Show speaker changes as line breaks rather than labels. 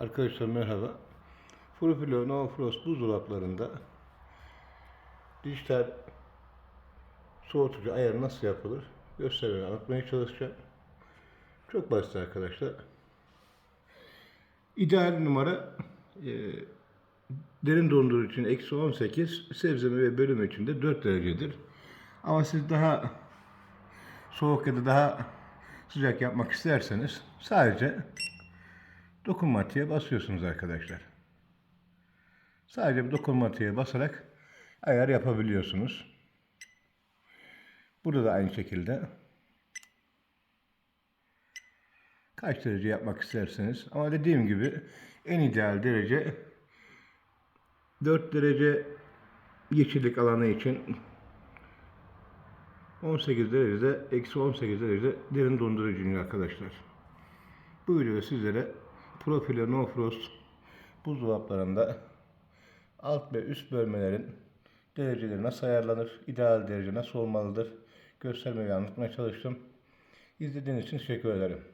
Arkadaşlar merhaba. Frufilo No Frost buzdolaplarında dijital soğutucu ayarı nasıl yapılır göstermeye anlatmaya çalışacağım. Çok basit arkadaşlar. İdeal numara e, derin dondurucu için eksi 18, sebze ve bölüm için de 4 derecedir. Ama siz daha soğuk ya da daha sıcak yapmak isterseniz sadece dokunmatiğe basıyorsunuz arkadaşlar. Sadece bu dokunmatiğe basarak ayar yapabiliyorsunuz. Burada da aynı şekilde kaç derece yapmak isterseniz ama dediğim gibi en ideal derece 4 derece yeşillik alanı için 18 derecede eksi 18 derecede derin dondurucu arkadaşlar. Bu videoda sizlere Profilo No Frost buzdolaplarında alt ve üst bölmelerin dereceleri nasıl ayarlanır, ideal derece nasıl olmalıdır göstermeye anlatmaya çalıştım. İzlediğiniz için teşekkür ederim.